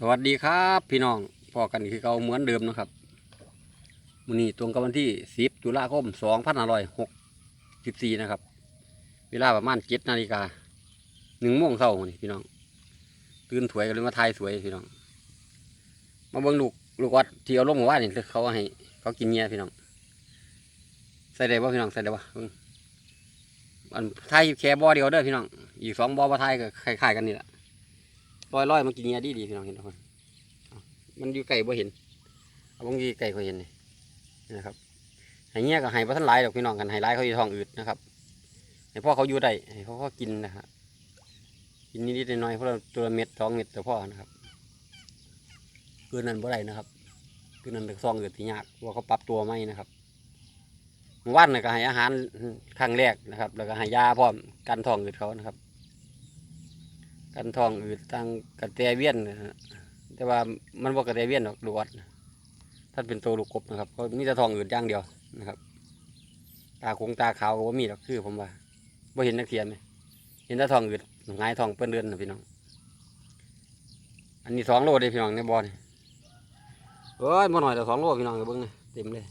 สวัสดีครับ พี่น้องพอกันคือเก่าเหมือนเดิมนะครับมื้อนี้ตรงกับวันที่ 10ตุลาคม2564นะครับ เวลาประมาณ7นาฬิกา1โมงเช้านี่พี่น้อง ตื่นถวยกันเลยมาทายสวยพี่น้อง มาเบิ่งลูกลูกวัดที่เอาลงมาว่านี่เขาให้ เขากินเงี้ยพี่น้อง ใส่ได้บ่พี่น้องใส่ได้บ่อันทายแค่บ่อเดียวเด้อพี่น้อง อีกสองบ่อบ่ทายก็คล้ายๆกันนี่แหละ ลอยลอยๆมันกินเงี้ยดีดีพี่น้องเห็นทุกคนมันอยู่ไก่บ่เห็นเอาบางทีไก่เขาเห็นนี่นะครับให้เงี้ยก็ให้พระท่านหลายดอกพี่น้องกันให้หลายเขาอยู่ท้องอืดนะครับให้พ่อเขาอยู่ได้ให้เขาเขากินนะฮะกินนิดๆหน่อยๆเพราะเราตัวเม็ดสองเม็ดแต่พ่อนะครับเกินนั้นบ่ได้นะครับเกินนั้นเป็นซองเกิดที่ยากว่าเขาปรับตัวไม่นะครับวันน่ะก็ให้อาหารครั้งแรกนะครับ แล้วก็ให้ยาพร้อมกันท้องอืดเขานะครับ กันทองอืดตังกระแตเวียนนะฮะแต่ว่ามันบ่กระแตเวียนหรอกลูออดนะท่านเป็นตัวลูกกบนะครับก็มีแต่ทองอืดอย่างเดียวนะครับ ตาคงตาขาวก็บ่มีหรอกคือผมว่าบ่เห็นนักเทียนไหมเห็นแต่ทองอืดงายทองเปิ้อนเดือนนะพี่น้อง อันนี้สองโลเลยพี่น้องในบ่อนเอ้ยบ่หน่อยแต่สองโลพี่น้องเบิ่งเต็มเลย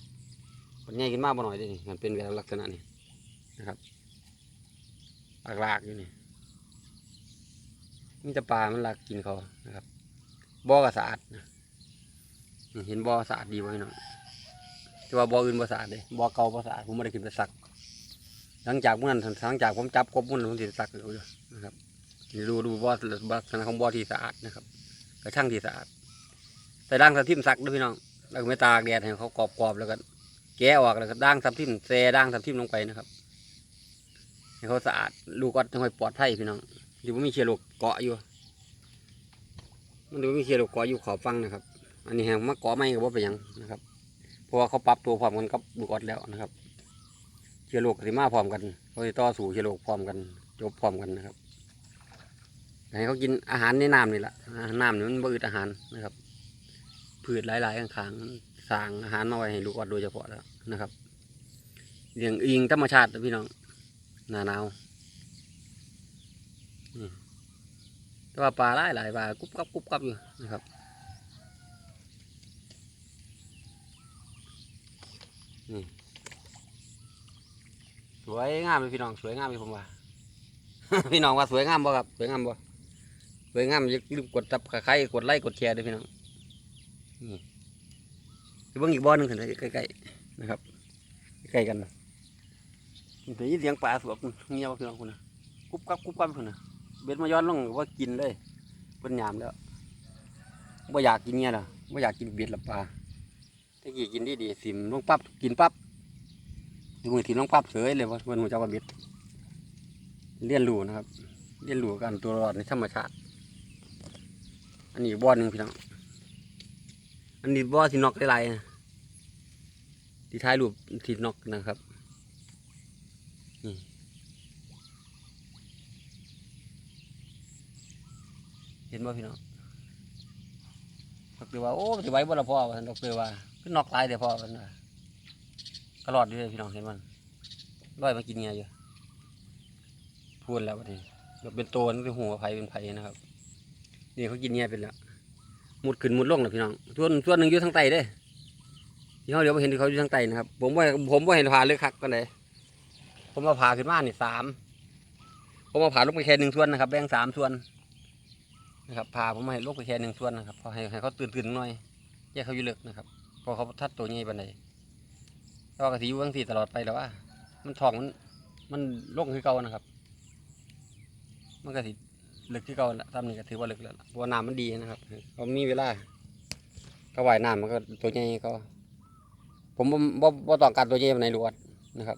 มันใหญ่ขึ้นมากบ่หน่อยเด้นี่มันเป็นแบบลักษณะนี้นะครับหลากๆอยู่นี่ มีแต่ปลามันลักกินเขานะครับบ่อก็สะอาดนะเห็นบ่อสะอาดดีไว้หน้องแต่ว่าบ่ออื่นบ่สะอาดเลยบ่อเก่าบ่สะอาดผมไม่ได้ขึ้นไปสัก หลังจากเมื่อนั้นหลังจากผมจับกบมันผมสิสักอยู่นะครับดูดูบ่อลักษณะของบ่อที่สะอาดนะครับกระช่างที่สะอาดใส่ด่างทับทิมสักด้วยพี่น้องแล้วก็ไม่ตากแดดให้เขากรอบๆแล้วก็แกะออกแล้วก็ด่างทับทิมแซ่ด่างทับทิมลงไปนะครับให้เขาสะอาดลูกก็ต้องให้ปลอดภัยพี่น้อง อยู่ว่ามีเชื้อโรคเกาะอยู่ มันดูมีเชื้อโรคเกาะอยู่ขอบฟังนะครับ อันนี้แหงมาเกาะไม่ก็บ่าเป็นยังนะครับ เพราะว่าเขาปรับตัวพร้อมกันกับลูกออดแล้วนะครับเชื้อโรคสิมาพร้อมกันเขาจะต่อสู้เชื้อโรคพร้อมกันจบพร้อมกันนะครับให้เขากินอาหารในน้ำนี่แหละน้ำนี่มันบ่อึดอาหารนะครับ พืชหลายๆข้างๆสร้างอาหารมาไว้ให้ลูกออดโดยเฉพาะแล้วนะครับเลี้ยงอิงธรรมชาติพี่น้องหนาหนาว แต่ว่าปลาหลายหลายปลากุ๊บกับกุ๊บกับอยู่นะครับนี่สวยงามเลยพี่น้องสวยงามเลยผมว่า พี่น้องว่าสวยงามบ่ครับสวยงามบ่สวยงามอย่าลืมกดตับใครกดไลค์กดแชร์ด้วยพี่น้องนี่เบิ่งอีกบ่อหนึงเห็นไหมใกล้ๆนะครับใกล้กันแต่ยินเสียงปลาสวบเงียบพี่น้องคุณนะกุ๊บกับกุ๊บกับคุณนะ เบ็ดมาย้อนลงว่ากินเลยเป็นยามแล้วว่าอยากกินเนี่ยหรอว่าอยากกินเบ็ดละปลาตะกี้กินดีดีสิมลงปั๊บกินปั๊บดูมือถีลงปั๊บเสยเลยว่าวันหัวเจ้าว่าเบ็ดเรียนรูนะครับเรียนรูกันตัวรอดในธรรมชาติ อันนี้บ่อหนึ่งพี่น้องอันนี้บ่อที่นอกได้ไรที่ท้ายรูปที่นอกนะครับนี่ เห็นบ่พี่น้องดอกเตอว่าโอ้สิไว้บ่ละพ่อว่าดอกเตอว่าคือนอกหลายเด้อพ่อว่าซั่นว่าก็รอดอยู่เลยพี่น้องเห็นมันร้อยมากินเงี้ยอยู่พูดแล้วบัดนี้แบบเป็นโตนเป็นหัวไผ่เป็นไผ่นะครับนี่เขากินเงี้ยเป็นแล้วมุดขึ้นมุดลงนะพี่น้องส่วนส่วนหนึ่งอยู่ทางใต้เด้ที่เขาเดี๋ยวไปเห็นที่เขาอยู่ทางใต้นะครับ ผมว่าผมว่าเห็นผ่าเลยคักกันเลยผมมาผ่าขึ้นมานี่สามผมมาผ่าลงไปแค่หนึ่งส่วนนะครับแบ่งสามส่วน นะครับพาผมมาให้ลูกไปแค่หนึ่งส่วนนะครับพอให้ให้เขาตื่นตื่นหน่อยแยกเขาอยู่เลิกนะครับพอเขาทัดตัวใหญ่ปานใดแต่ว่ากะทิอยู่ทั้งสี่ตลอดไปแล้วว่า มันทองมันมันลงคือเก่านะครับ มันกระทิลึกที่เก่าละตามนี้ก็ถือว่าลึกแล้วเพราะว่าน้ำมันดีนะครับเขามีเวลาเขาว่ายน้ำมันก็ตัวใหญ่เขาผมบ่บ่ต้องการตัวใหญ่ปานในรวดนะครับ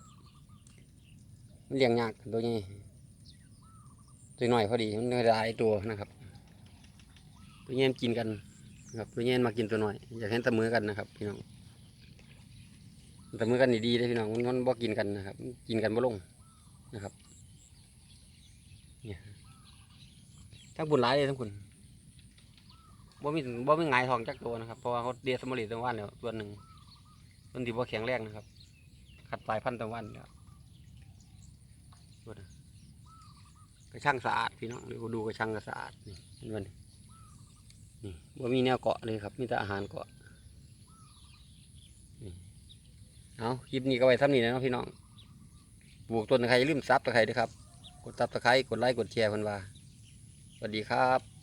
เลี้ยงยากตัวใหญ่ตัวน้อยพอดีมันได้หลายตัวนะครับ ตัวเงี้ยกินกันนะครับตัวเงี้ยมากินตัวหน่อย อยากเห็นตะมือกันนะครับพี่น้องตะมือกันดีๆเลยพี่น้องมันมันบ่กินกันนะครับ กินกันบ่ลงนะครับเนี่ยทั้งบุญหลายเลยทั้งคุณบ่มีบ่มีหงายทองจักตัวนะครับเพราะว่าเขาเดียสมอลิตตั้งวันแล้วตัวหนึ่งต้นที่บ่แข็งแรงนะครับ ขัดสายพันธุ์ตั้งวันแล้วตัวนะกระช่างสะอาดพี่น้องเดี๋ยวดูกระช่างก็สะอาดนี่เห็นมั นี่ว่ามีแนวเกาะเลยครับ มีแต่อาหารเกาะเอาคลิปนี้ก็ไว้ทำนี้นะเนะพี่น้องบวกตัวตะไคร้ลืมซับตะไคร้ด้วยครับ กดซับตะไคร้กดไลค์กดแชร์เพันว่าสวัสดีครับ